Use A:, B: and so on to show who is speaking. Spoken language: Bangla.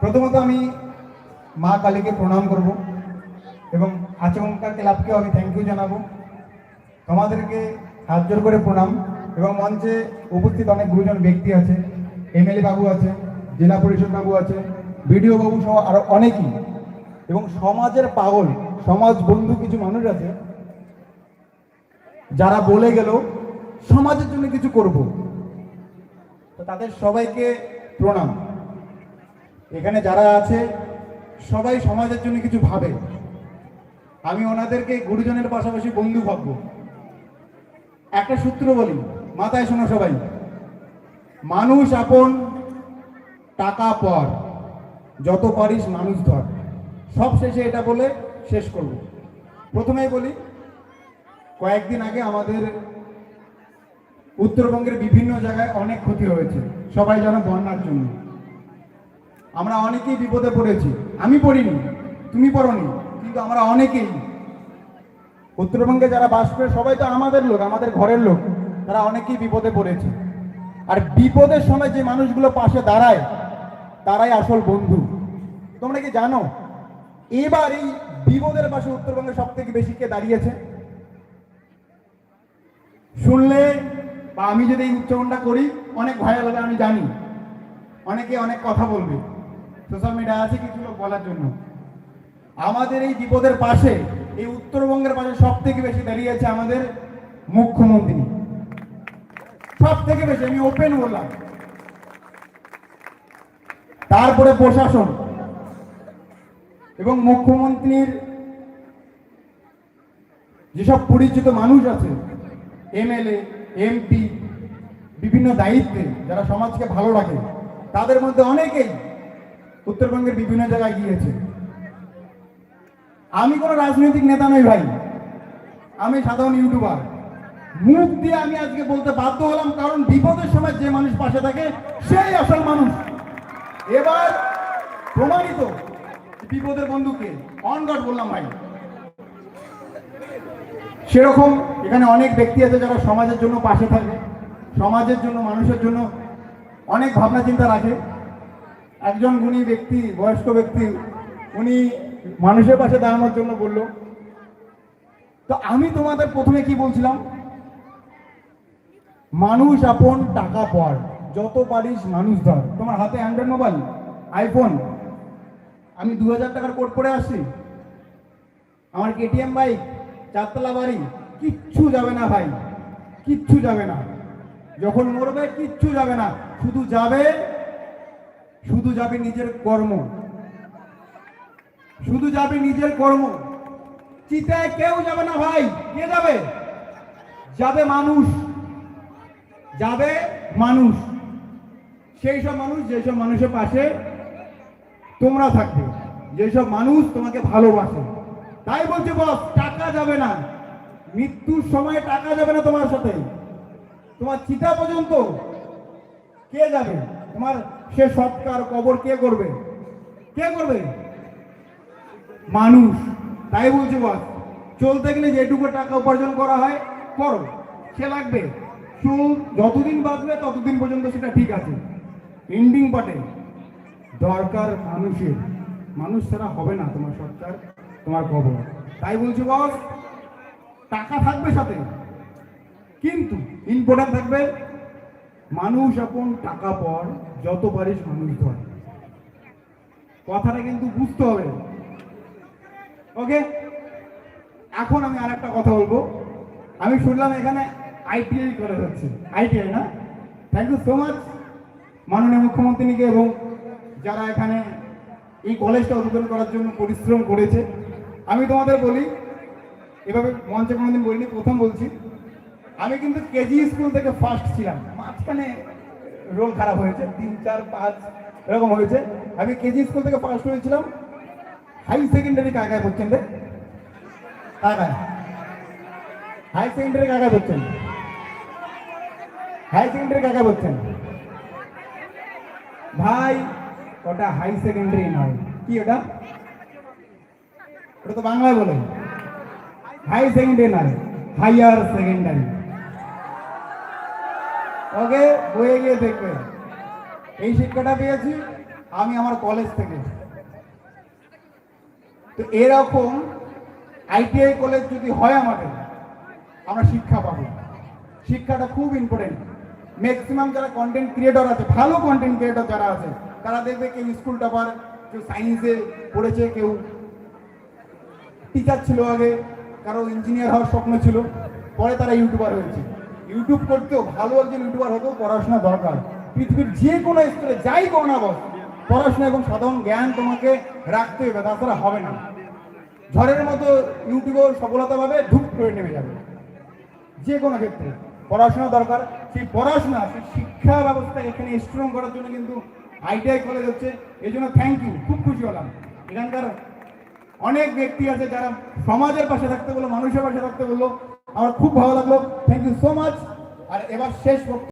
A: প্রথমত আমি মা কালীকে প্রণাম করব এবং আচমকা ক্লাবকেও আমি থ্যাংক ইউ জানাব। তোমাদেরকে হাত জোর করে প্রণাম এবং মঞ্চে উপস্থিত অনেক গুরুজন ব্যক্তি আছে এমএলএ বাবু আছে, জেলা পরিষদ বাবু আছে বিডিও বাবু সহ আরও অনেকেই। এবং সমাজের পাগল, সমাজ বন্ধু কিছু মানুষ আছে, যারা বলে গেল, সমাজের জন্য কিছু করব। তো তাদের সবাইকে প্রণাম। এখানে যারা আছে, সবাই সমাজের জন্য কিছু ভাবে। আমি ওনাদেরকে গুরুজনের পাশাপাশি বন্ধু ভাববো। একটা সূত্র বলি, মাথায় শোনো সবাই। মানুষ আপন, টাকা পর। যত পারিস মানুষ ধর। সব শেষে এটা বলে শেষ করব। প্রথমেই বলি, কয়েকদিন আগে আমাদের উত্তরবঙ্গের বিভিন্ন জায়গায় অনেক ক্ষতি হয়েছে। সবাই যেন বন্যার জন্য। আমরা অনেকেই বিপদে পড়েছি। আমি পড়িনি, তুমি পড়নি, কিন্তু আমরা অনেকেই। উত্তরবঙ্গে যারা বাস করে, সবাই তো আমাদের লোক, আমাদের ঘরের লোক, তারা অনেকেই বিপদে পড়েছে। আর বিপদের সময় যে মানুষগুলো পাশে দাঁড়ায়, তারাই আসল বন্ধু। তোমরা কি জানো, এবার এই বিপদের পাশে উত্তরবঙ্গে সব থেকে বেশি কে দাঁড়িয়েছে? শুনলে, বা আমি যদি এই উচ্চারণটা করি, অনেক ভয় লাগে, আমি জানি। অনেকে অনেক কথা বলবে। সোশ্যাল মিডিয়া আছে কিছু লোক বলার জন্য। আমাদের এই বিপদের পাশে, এই উত্তরবঙ্গের পাশে সব থেকে বেশি দাঁড়িয়েছে আমাদের মুখ্যমন্ত্রী। সব থেকে বেশি, আমি ওপেন বললাম। তারপরে প্রশাসন এবং মুখ্যমন্ত্রীর যেসব পরিচিত মানুষ আছে, এমএলএ, এমপি, বিভিন্ন দায়িত্বে যারা সমাজকে ভালো রাখে, তাদের মধ্যে অনেকেই উত্তরবঙ্গের বিভিন্ন জায়গায় গিয়েছে। আমি কোনো রাজনৈতিক নেতা নই ভাই। আমি সাধারণ ইউটিউবার। মুখ দিয়ে আমি আজকে বলতে বাধ্য হলাম, কারণ বিপদের সময় যে মানুষ পাশে থাকে, সেই আসল মানুষ। এবার প্রমাণিত বিপদের বন্ধুকে অন গড বললাম ভাই। সেরকম এখানে অনেক ব্যক্তি আছে যারা সমাজের জন্য পাশে থাকে, সমাজের জন্য, মানুষের জন্য অনেক ভাবনা চিন্তা রাখে একজন গুণী ব্যক্তি, বয়স্ক ব্যক্তি, উনি মানুষের পাশে দাঁড়ানোর জন্য বলল, তো আমি তোমাদের প্রথমে কি বলছিলাম? মানুষ আপন, টাকা পর। যত পারিস মানুষ ধর। তোমার হাতে অ্যান্ড্রয়েড মোবাইল আইফোন আমি দু হাজার টাকার কোট পরে আসছি। আমার কেটিএম বাইক চারতলা বাড়ি, কিচ্ছু যাবে না ভাই। কিচ্ছু যাবে না। যখন মরবে কিচ্ছু যাবে না। শুধু যাবে শুধু যাবে নিজের কর্ম। শুধু যাবে নিজের কর্ম। চিতায় কেউ যাবে না ভাই। কে যাবে? যাবে মানুষ। যাবে মানুষ। সেই সব মানুষ যেসব মানুষের পাশে তোমরা থাকবে। যেসব মানুষ তোমাকে ভালোবাসে। তাই বলছে, বস, টাকা যাবে না। মৃত্যুর সময় টাকা যাবে না তোমার সাথে। তোমার চিতা পর্যন্ত কে যাবে? তোমার সে সৎকার কবর কে করবে? কে করবে? মানুষ। তাই বলছি বস চলতে গেলে যেটুকু টাকা উপার্জন করা হয়, করো। সে লাগবে। চুল যতদিন বাঁচবে ততদিন পর্যন্ত সেটা ঠিক আছে। এন্ডিং পার্টে দরকার মানুষের। মানুষ ছাড়া হবে না তোমার সরকার তোমার খবর তাই বলছি বস টাকা থাকবে সাথে। কিন্তু ইম্পর্টেন্ট থাকবে মানুষ আপন, টাকা পর, যত পারিস মানুষ ধর। কথাটা কিন্তু বুঝতে হবে। ওকে? এখন আমি আর একটা কথা বলব। আমি শুনলাম এখানে আইটিআই করা যাচ্ছে আইটিআই না? থ্যাংক ইউ সো মাচ মাননীয় মুখ্যমন্ত্রীকে এবং যারা এখানে এই কলেজটা উদ্বোধন করার জন্য পরিশ্রম করেছে। আমি তোমাদের বলি, এভাবে মঞ্চে কোনোদিন বলিনি, প্রথম বলছি। আমি কিন্তু কেজি স্কুল থেকে ফার্স্ট ছিলাম। মাঝখানে রোল খারাপ হয়েছে, তিন, চার, পাঁচ, এরকম হয়েছে। আমি কেজি স্কুল থেকে ফার্স্ট হয়েছিলাম হাই সেকেন্ডারি কাকায় করছেন রে? কাকায়। হাই সেকেন্ডারি কাকায় করছেন হাই সেকেন্ডারি কাকা বলছেন ভাই, ওটা হাই সেকেন্ডারি নয়। কি ওটা? ওটা তো বাংলায় বলে। হাই সেকেন্ডারি নয় হাইয়ার সেকেন্ডারি ওকে বয়ে গিয়ে দেখবে। এই শিক্ষাটা পেয়েছি আমি আমার কলেজ থেকে। তো এরকম আইটিআই কলেজ যদি হয় আমাদের, আমরা শিক্ষা পাবো। শিক্ষাটা খুব ইম্পর্টেন্ট ম্যাক্সিমাম যারা কন্টেন্ট ক্রিয়েটর আছে, ভালো কন্টেন্ট ক্রিয়েটর যারা আছে, তারা দেখবে কেউ স্কুল টপার কেউ সায়েন্সে পড়েছে, কেউ টিচার ছিল আগে, কারও ইঞ্জিনিয়ার হওয়ার স্বপ্ন ছিল, পরে তারা ইউটিউবার হয়েছে। ইউটিউব করতেও ভালো একজন ইউটিউবার হতেও পড়াশোনা দরকার। পৃথিবীর যে কোনো স্তরে যাই করো না বস পড়াশোনা এবং সাধারণ জ্ঞান তোমাকে রাখতে হবে, তাছাড়া হবে না। ঝড়ের মতো ইউটিউবের সফলতা পাবে ধূপ করে নেমে যাবে। যে কোনো ক্ষেত্রে। পড়াশোনা দরকার, সেই পড়াশোনা, সেই শিক্ষা ব্যবস্থা এখানে স্ট্রং করার জন্য কিন্তু আইটিআই কলেজ হচ্ছে। এই জন্য থ্যাংক ইউ খুব খুশি হলাম। এখানকার অনেক ব্যক্তি আছে যারা সমাজের পাশে থাকতে বলল, মানুষের পাশে থাকতে বলল। আমার খুব ভালো লাগল। থ্যাংক ইউ সো মাচ আর এবার শেষ